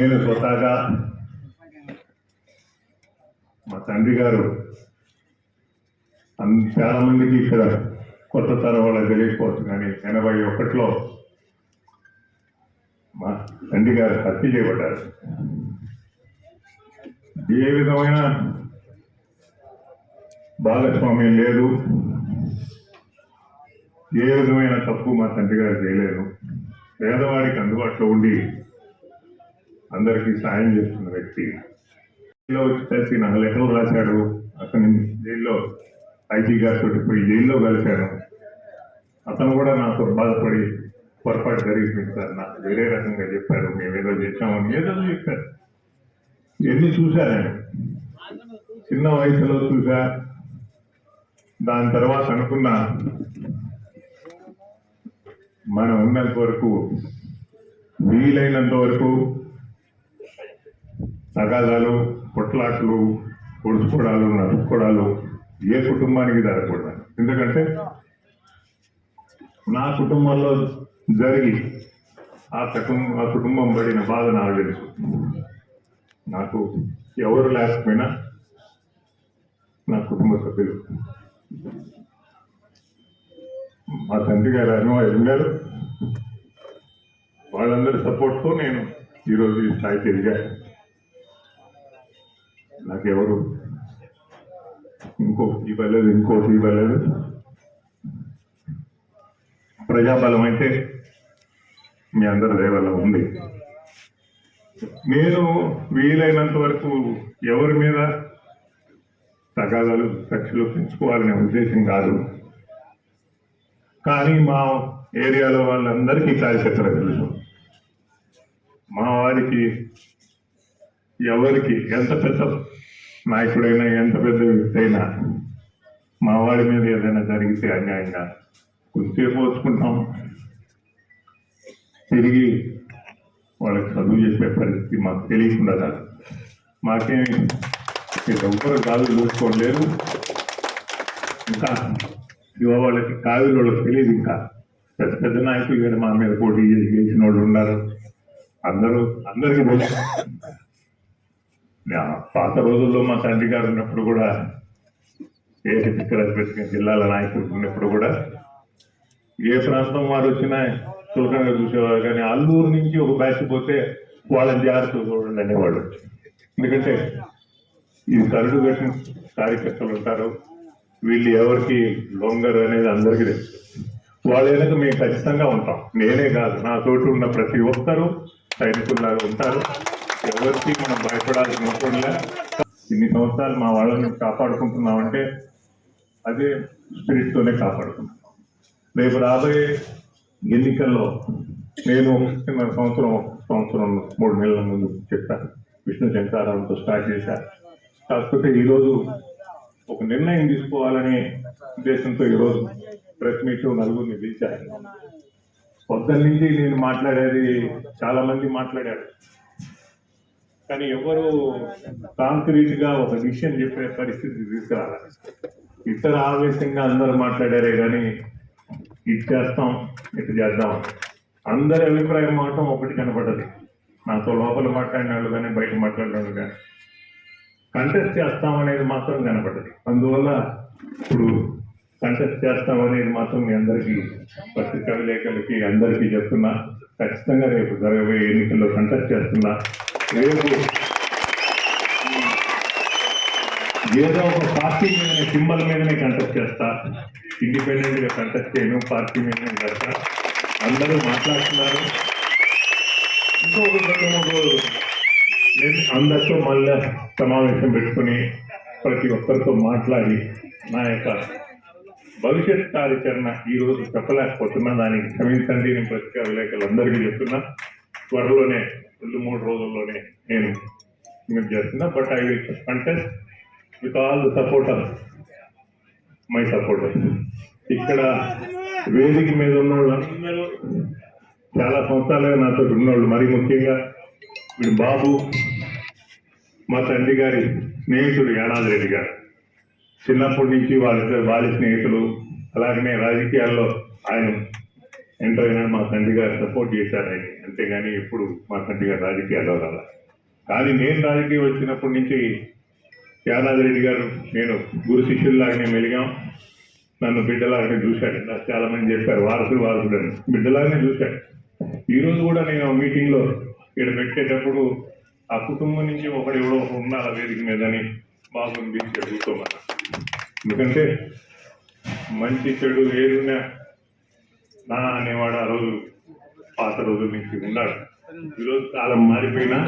నేను స్వతహాగా మా తండ్రి గారు చాలా మందికి ఇక్కడ కొత్త తరం వాళ్ళకి తెలియకపోవచ్చు కానీ ఎనభై ఒకటిలో మా తండ్రి గారు హత్య చేయబడ్డారు. ఏ విధమైన భాగస్వామ్యం లేదు. ఏ విధమైన తప్పు మా తండ్రి గారు చేయలేదు. పేదవాడికి అందుబాటులో ఉండి అందరికీ సాయం చేస్తున్న వ్యక్తి. జైల్లో వచ్చి కలిసి నాకు లెటర్లు రాశాడు అతని జైల్లో ఐటీ గారితో పోయి జైల్లో కలిశాను. అతను కూడా నాతో బాధపడి పొరపాటు జరిగింది సార్. నాకు వేరే రకంగా చెప్పారు. మేము ఏదో చేశామని ఏదో చెప్పారు. ఎన్ని చూశా నేను? చిన్న వయసులో చూశా. దాని తర్వాత అనుకున్నా మనం ఉన్నంత వరకు వీలైనంత వరకు తగాదాలు పొట్లాట్లు పొడుచుకోవడాలు నడుపుకోవడాలు ఏ కుటుంబానికి జరగకూడదు ఎందుకంటే నా కుటుంబంలో జరిగి ఆ కుటుంబం ఆ కుటుంబం పడిన బాధ నాకు తెలుసు. నాకు ఎవరు లేకపోయినా నా కుటుంబ సభ్యులు. మా తండ్రి గారు అనుభవం గారు వాళ్ళందరి సపోర్ట్తో నేను ఈరోజు ఈ స్థాయికి ఎదిగాను. నాకెవరు ఇంకో ఇవ్వలేదు ఇంకోటి ఇవ్వలేదు ప్రజాబలం అయితే మీ అందరి దయవల్ల ఉంది. నేను వీలైనంత వరకు ఎవరి మీద తగాదాలు కక్షలు పెంచుకోవాలనే ఉద్దేశం కాదు. కానీ మా ఏరియాలో వాళ్ళందరికీ కార్యకర్తలు తెలుసు. మా వారికి ఎవరికి ఎంత పెద్ద నాయకుడైనా ఎంత పెద్ద వ్యక్తి అయినా మా వాడి మీద ఏదైనా జరిగితే అన్యాయంగా కొంచెంసేపు పోసుకుంటాం. తిరిగి వాళ్ళకి చదువు చేసే పరిస్థితి మాకు తెలియకుండా మాకేమి ఎవ్వరు కాదు చూసుకోలేరు ఇంకా యువ వాళ్ళకి కావిలు వాళ్ళకి తెలియదు ఇంకా. పెద్ద పెద్ద నాయకులు మా మీద పోటీ చేసి గెలిచిన వాళ్ళు ఉన్నారు. అందరూ అందరికీ తెలుసు పాత రోజుల్లో మా తండ్రి గారు ఉన్నప్పుడు కూడా ఏ తిక్కరాజపేట జిల్లాల నాయకులు ఉన్నప్పుడు కూడా ఏ ప్రాంతం వారు వచ్చినా చులకనగా చూసేవారు. కానీ అల్లూరు నుంచి ఒక బ్యాచ్ పోతే వాళ్ళని జాగ్రత్తగా చూడండి అనేవాడు ఎందుకంటే ఇది కరుడు కట్టిన కార్యకర్తలు ఉంటారు. వీళ్ళు ఎవరికి లొంగరు అనేది అందరికీ తెలుసు. వాళ్ళ వెనక మేము ఖచ్చితంగా ఉంటాం. నేనే కాదు. నా తోటి ఉన్న ప్రతి ఒక్కరూ సైనికుల్లాగా ఉంటారు. ఎవరికి మనం భయపడాల్సిన అవసరం ఇన్ని సంవత్సరాలు మా వాళ్ళని కాపాడుకుంటున్నామంటే అదే స్పిరిట్తోనే కాపాడుకుంటున్నాం. రేపు రాబోయే ఎన్నికల్లో నేను చిన్న సంవత్సరం సంవత్సరం మూడు నెలల ముందు చెప్పాను విష్ణు శంకారావుతో స్టార్ట్ చేశాను కాకపోతే ఈరోజు ఒక నిర్ణయం తీసుకోవాలనే ఉద్దేశంతో ఈరోజు ప్రెస్ మీట్ నలుగురిని పిలిచాను పొద్దున్న నుంచి నేను మాట్లాడేది చాలా మంది మాట్లాడారు. కానీ ఎవరు కాంక్రీట్గా ఒక విషయం చెప్పే పరిస్థితి తీసుకురాలి. ఇతర ఆవేశంగా అందరూ మాట్లాడారే కానీ ఇది చేస్తాం ఇటు చేద్దాం. అందరి అభిప్రాయం మాత్రం ఒకటి కనపడదు. నాతో లోపల మాట్లాడిన వాళ్ళు కానీ బయట మాట్లాడిన వాళ్ళు కానీ. కంటెస్ట్ చేస్తాం అనేది మాత్రం కనపడదు. అందువల్ల ఇప్పుడు కంటెస్ట్ చేస్తాం అనేది మాత్రం మీ అందరికీ పత్రికా విలేకరులకి అందరికీ చెప్తున్నా. ఖచ్చితంగా రేపు జరగబోయే ఎన్నికల్లో కంటెస్ట్ చేస్తున్నా. రేపు ఏదో ఒక పార్టీ మీదనే సింబల్ మీదనే కంటెస్ట్ చేస్తా. ఇండిపెండెంట్గా కంటెస్ట్ చేయను పార్టీ మీదనే చేస్తా. అందరూ మాట్లాడుతున్నారు. ఇంకొక రెండు మూడు నేను అందరితో మళ్ళీ సమావేశం పెట్టుకుని ప్రతి ఒక్కరితో మాట్లాడి నా యొక్క భవిష్యత్ కార్యాచరణ ఈ రోజు చెప్పలేకపోతున్నా. దానికి క్షమించండి నేను పత్రికా విలేకరులందరికీ చెప్తున్నా. త్వరలోనే రెండు మూడు రోజుల్లోనే నేను మీరు చేస్తున్నా. But I will contest with all supporter my supporter ఇక్కడ వేదిక మీద ఉన్న వాళ్ళందరూ చాలా సంవత్సరాలుగా నాతో ఉన్నవాళ్ళు. మరి ముఖ్యంగా వీడు బాబు మా తండ్రి గారి స్నేహితుడు యానాది రెడ్డి గారు. చిన్నప్పటి నుంచి వాళ్ళ వాళ్ళ స్నేహితులు అలాగనే రాజకీయాల్లో ఆయన ఎంటర్ అయినా మా తండ్రి గారు సపోర్ట్ చేశారు ఆయన. అంతేగాని ఎప్పుడు మా గారు రాజకీయాల్లో రాల కానీ నేను రాజకీయం వచ్చినప్పటి నుంచి యానాదిరెడ్డి గారు నేను గురు శిష్యుల్లాగానే మెలిగాం. నన్ను బిడ్డలాగానే చూశాడు. నాకు చాలా మంది చెప్పారు వారసుడు వారసుడు అని. బిడ్డలాగానే చూశాడు. ఈరోజు కూడా నేను ఆ ఇక్కడ పెట్టేటప్పుడు ఆ కుటుంబం నుంచి ఒకడు ఎవడో ఉన్నారు ఆ వేదిక మీదని బాగుంది కూర్చోమన్నా ఎందుకంటే మంచి చెడు ఏదున్నా నా అనేవాడు ఆ రోజు పాత రోజు నుంచి ఉన్నాడు. ఈరోజు కాలం మారిపోయినా